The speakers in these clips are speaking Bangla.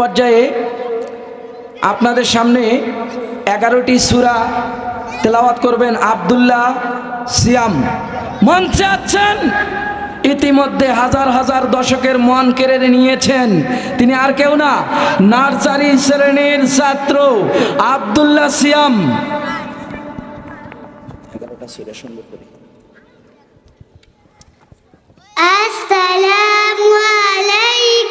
পর্যায়ে আপনাদের সামনে এগারোটি সুরা তেলাওয়াত করবেন। আব্দুল্লাহ সিয়াম। মঞ্চে আছেন ইতিমধ্যে হাজার হাজার দশকের মন কেড়ে নিয়েছেন। তিনি আর কেউ না নার্সারি শ্রেণির ছাত্র আব্দুল্লাহ সিয়াম। আসসালামু আলাইকুম।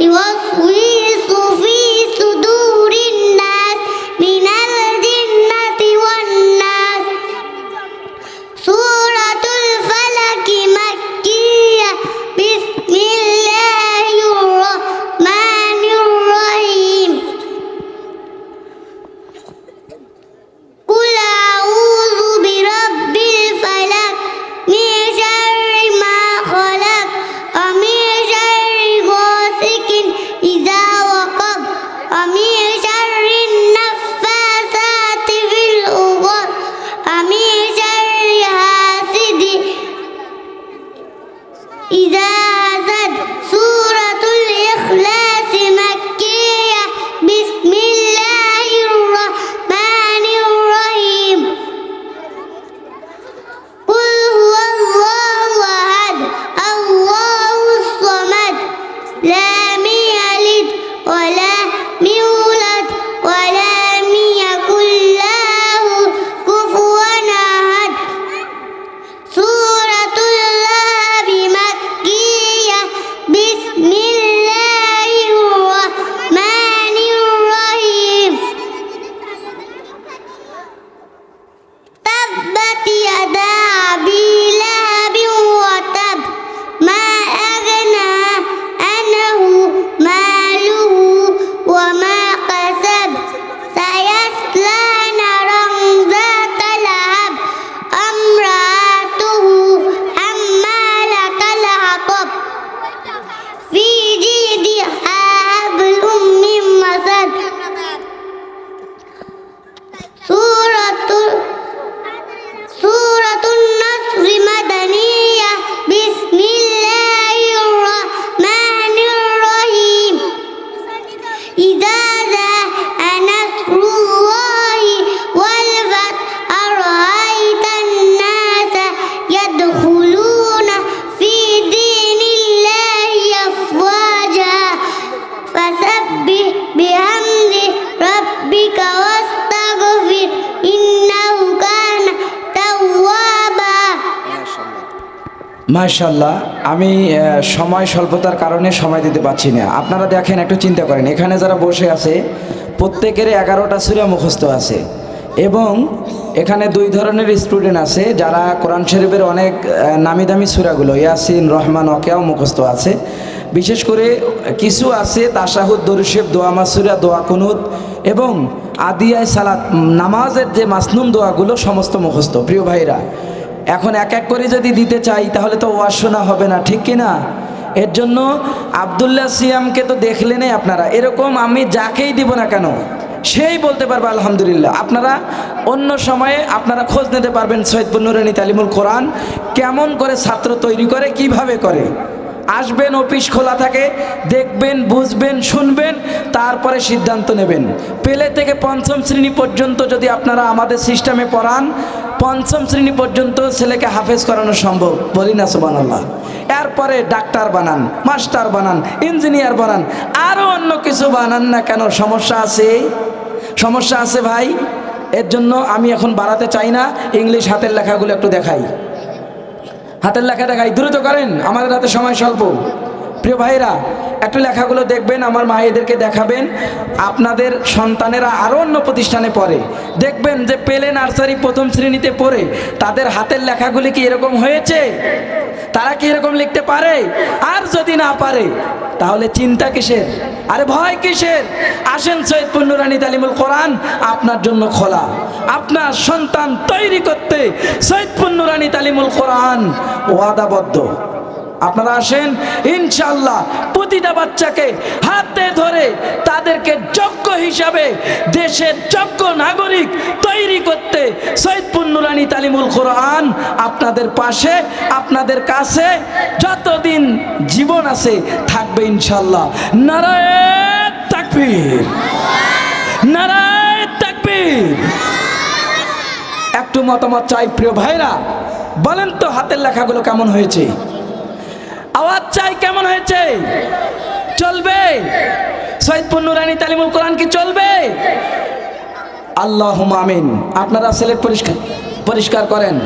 He was sweet. إذا মাশাল্লাহ আমি সময় স্বল্পতার কারণে সময় দিতে পারছি না। আপনারা দেখেন, একটু চিন্তা করেন। এখানে যারা বসে আছে, প্রত্যেকের এগারোটা সুরা মুখস্থ আছে। এবং এখানে দুই ধরনের স্টুডেন্ট আছে, যারা কোরআন শরীফের অনেক নামি দামি সুরাগুলো, ইয়াসিন, রহমান ওকেও মুখস্থ আছে। বিশেষ করে কিছু আছে তাসাহুদ দরুশেব দোয়া মাসুরা দোয়া কুনুত এবং আদিয়ায় সালাত নামাজের যে মাসনুম দোয়াগুলো সমস্ত মুখস্থ। প্রিয় ভাইরা এখন এক এক করে যদি দিতে চাই, তাহলে তো ওয়াজ শোনা হবে না, ঠিক কি না এর জন্য আবদুল্লাহ সিয়ামকে তো দেখলেনই আপনারা। এরকম আমি যাকেই দিব না কেন, সেই বলতে পারবে আলহামদুলিল্লাহ। আপনারা অন্য সময়ে আপনারা খোঁজ নিতে পারবেন সৈয়দপুর নুরানি তালিমুল কোরআন কেমন করে ছাত্র তৈরি করে, কীভাবে করে। আসবেন, অফিস খোলা থাকে, দেখবেন, বুঝবেন, শুনবেন, তারপরে সিদ্ধান্ত নেবেন। পেলে থেকে পঞ্চম শ্রেণি পর্যন্ত যদি আপনারা আমাদের সিস্টেমে পড়ান, পঞ্চম শ্রেণি পর্যন্ত ছেলেকে হাফেজ করানো সম্ভব। বলি না সুবানাল্লাহ এরপরে ডাক্তার বানান, মাস্টার বানান, ইঞ্জিনিয়ার বানান আরও অন্য কিছু বানান না কেন? সমস্যা আছে? সমস্যা আছে ভাই? এর জন্য আমি এখন বাড়াতে চাই না, ইংলিশ হাতের লেখাগুলো একটু দেখাই। হাতের লেখা দেখাই দ্রুত করেন, আমাদের হাতে সময় স্বল্প। প্রিয় ভাইরা একটু লেখাগুলো দেখবেন, আমার মায়েদেরকে দেখাবেন। আপনাদের সন্তানেরা আরও অন্য প্রতিষ্ঠানে পড়ে। দেখবেন যে পেলে নার্সারি প্রথম শ্রেণীতে পড়ে, তাদের হাতের লেখাগুলি কি এরকম হয়েছে? তারা কি এরকম লিখতে পারে? আর যদি না পারে, তাহলে চিন্তা কিসের? আরে ভয় কিসের? আসেন সৈয়দ পুণ্যরানী তালিমুল কোরআন, আপনার জন্য খোলা। আপনার সন্তান তৈরি করতে সৈয়দ পুণ্যরানী তালিমুল কোরআন ওয়াদাবদ্ধ। আপনারা আসেন ইনশাল্লাহ প্রতিটা বাচ্চাকে হাতে ধরে তাদেরকে যোগ্য হিসাবে দেশের যোগ্য নাগরিক তৈরি করতে সৈয়দপুর নুরানি তালিমুল কোরআন আপনাদের পাশে, আপনাদের কাছে যতদিন জীবন আছে থাকবে ইনশাল্লাহ নারায়ণ তাকবীর। নারায়ণ তাকবীর। একটু মতামত চাই প্রিয় ভাইরা, বলেন তো হাতের লেখাগুলো কেমন হয়েছে? আওয়াজ চাই, কেমন হয়েছে? চলবে? সৈয়দপুর নুরানি তালিমুল কোরআন কি চলবে? আল্লাহ আমিন। আপনারা সিলেট পরিষ্কার পরিষ্কার করেন।